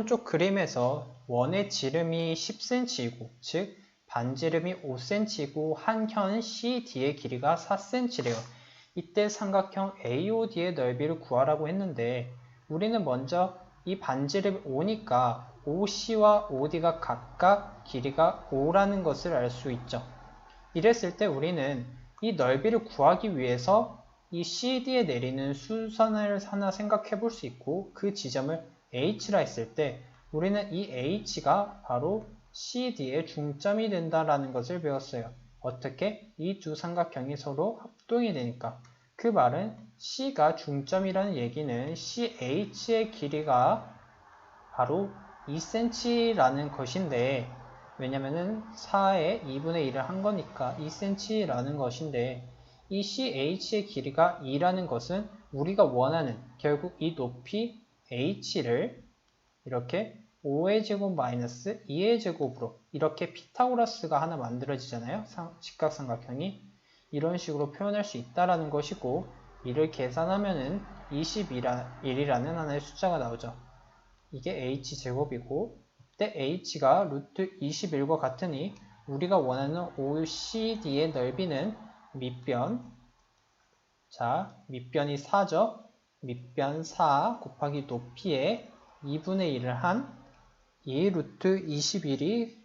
오른쪽 그림에서 원의 지름이 10cm이고 즉 반지름이 5cm이고 한 현 CD의 길이가 4cm래요. 이때 삼각형 AOD의 넓이를 구하라고 했는데 우리는 먼저 이 반지름이 5니까 OC와 OD가 각각 길이가 5라는 것을 알 수 있죠. 이랬을 때 우리는 이 넓이를 구하기 위해서 이 CD에 내리는 수선을 하나 생각해 볼 수 있고 그 지점을 H라 했을 때 우리는 이 H가 바로 CD의 중점이 된다라는 것을 배웠어요. 어떻게? 이 두 삼각형이 서로 합동이 되니까. 그 말은 C가 중점이라는 얘기는 CH의 길이가 바로 2cm라는 것인데 왜냐면은 4의 2분의 1을 한 거니까 2cm라는 것인데 이 CH의 길이가 2라는 것은 우리가 원하는 결국 이 높이 H를 이렇게 5의 제곱 마이너스 2의 제곱으로 이렇게 피타고라스가 하나 만들어지잖아요. 직각삼각형이 이런 식으로 표현할 수 있다라는 것이고 이를 계산하면은 21이라는 하나의 숫자가 나오죠. 이게 h제곱이고 이때 h가 루트 21과 같으니 우리가 원하는 OCD의 넓이는 밑변 자 밑변이 4죠. 밑변 4 곱하기 높이의 2분의 1을 한 2 루트 21이